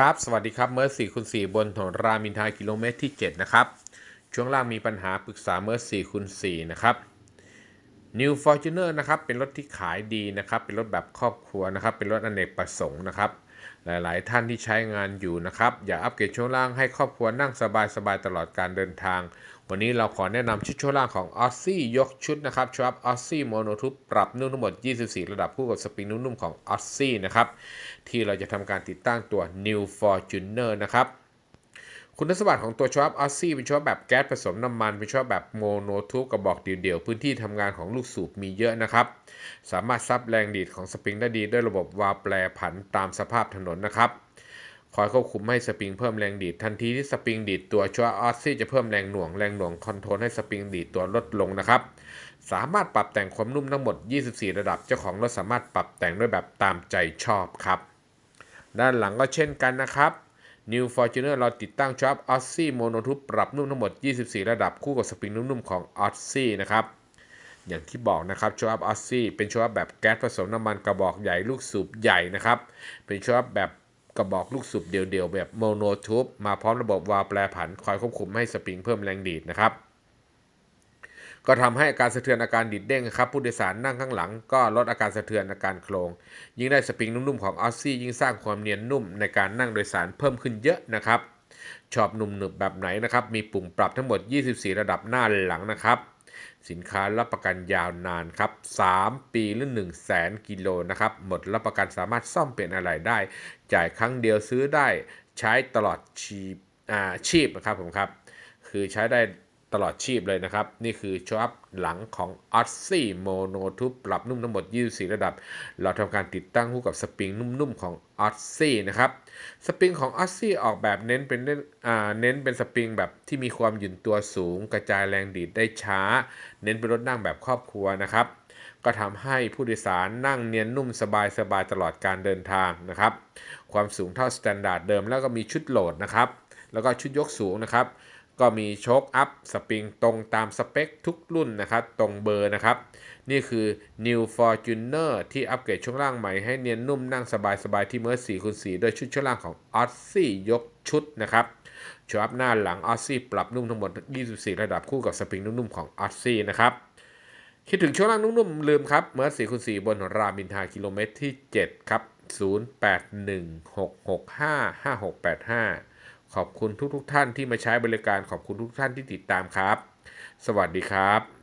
ครับ สวัสดีครับ เมอร์สี่คูณสี่บนถนนรามอินทากิโลเมตรที่ 7 นะครับ ช่วงล่างมีปัญหาปรึกษาเมอร์สี่คูณสี่นะครับ New Fortuner นะครับ เป็นรถที่ขายดีนะครับ เป็นรถแบบครอบครัวนะครับ เป็นรถอเนกประสงค์นะครับ หลาย ๆ ท่านที่ใช้งานอยู่นะครับ อยากอัปเกรดช่วงล่างให้ครอบครัวนั่งสบายๆตลอดการเดินทาง วันนี้เราขอแนะนำชุดช่วงล่างของ o s s i ยกชุดนะครับชุด o s s ซี่โมโนทูปรับนุ่มทั้งหมด 24 ระดับคู่กับสปริงนุ่มๆของ o s s i นะครับที่เราจะทำการติดตั้งตัว New Fortuner นะครับ คุณสมบัติของตัวชอปออสซี่เป็นชอปแบบแก๊สผสมน้ำมัน เป็นชอปแบบโมโนทูบกระบอกเดี่ยวๆพื้นที่ทำงานของลูกสูบมีเยอะนะครับ สามารถซับแรงดีดของสปริงได้ดีด้วยระบบวาล์วแปรผันตามสภาพถนนนะครับคอยควบคุมให้สปริงเพิ่มแรงดีดทันทีที่สปริงดีดตัวชัวออสซี่จะเพิ่มแรงหน่วงแรงหน่วงคอนโทรลให้สปริงดีดตัวลดลงนะครับ สามารถปรับแต่งความนุ่มทั้งหมด 24 ระดับ เจ้าของรถสามารถปรับแต่งด้วยแบบตามใจชอบครับ ด้านหลังก็เช่นกันนะครับ New Fortuner เราติดตั้งช็อป o s s i Mono Tube ปรับนุ่มทั้งหมด 24 ระดับคู่กับสปริงนุ่มๆของ o s s i นะครับอย่างที่บอกนะครับช็อป o s s i เป็นช็อปแบบแก๊สผสมน้ำมันกระบอกใหญ่ลูกสูบใหญ่นะครับ เป็นช็อปแบบกระบอกลูกสูบเดี่ยวๆ แบบโมโนทูบมาพร้อมระบบวาล์วแปรผัน คอยควบคุมให้สปริงเพิ่มแรงดีดนะครับ ก็ทำให้อาการสะเทือนอาการดิดเด้งครับผู้โดยสารนั่งข้างหลัง ก็ลดอาการสะเทือนอาการโครง ยิ่งได้สปริงนุ่มๆของออสซี่ยิ่งสร้างความเนียนนุ่มในการนั่งโดยสารเพิ่มขึ้นเยอะนะครับชอบหนุ่มหนึบแบบไหนนะครับมีปุ่มปรับทั้งหมด 24 ระดับหน้าหลังนะครับ สินค้ารับประกันยาวนานครับ 3 ปีหรือ1 0 0 0 0แสนกิโลนะครับหมดรับประกันสามารถซ่อมเปลี่ยนอะไรได้ จ่ายครั้งเดียวซื้อได้ใช้ตลอดชีพชีพนะครับผมครับ คือใช้ได้ ตลอดชีพเลยนะครับ นี่คือช็อปหลังของ o s s i Mono Tube ปรับนุ่มทั้งหมด 24 ระดับ เราทำการติดตั้งคู่กับสปริงนุ่มๆของ o s s i นะครับ สปริงของ o s s i ออกแบบเน้นเป็นเน้นเป็นสปริงแบบที่มีความหยุ่นตัวสูง กระจายแรงดีดได้ช้า เน้นเป็นรถนั่งแบบครอบครัวนะครับ ก็ทำให้ผู้โดยสารนั่งเนียนนุ่มสบายๆตลอดการเดินทางนะครับ ความสูงเท่าสแตนดาร์ดเดิมแล้วก็มีชุดโหลดนะครับ แล้วก็ชุดยกสูงนะครับ ก็มีโชคอัพสปริงตรงตามสเปคทุกรุ่นนะครับ ตรงเบอร์นะครับ นี่คือ New Fortuner ที่อัปเกรดช่วงล่างใหม่ให้เนียนนุ่มนั่งสบายๆ ที่เมอร์4คูณ4ด้วยชุดช่วงล่างของ o s s i ยกชุดนะครับชัวบหน้าหลัง o s s i ปรับนุ่มทั้งหมด 24 ระดับคู่กับสปริงนุ่มๆของ o s s i นะครับคิดถึงช่วงล่างนุ่มๆ ลืมครับเมื่อ4คูณ4บนรามินทากิโลเมตรที่ 7 ครับ 0816655685 ขอบคุณทุกๆทท่านที่มาใช้บริการขอบคุณทุกท่านที่ติดตามครับ สวัสดีครับ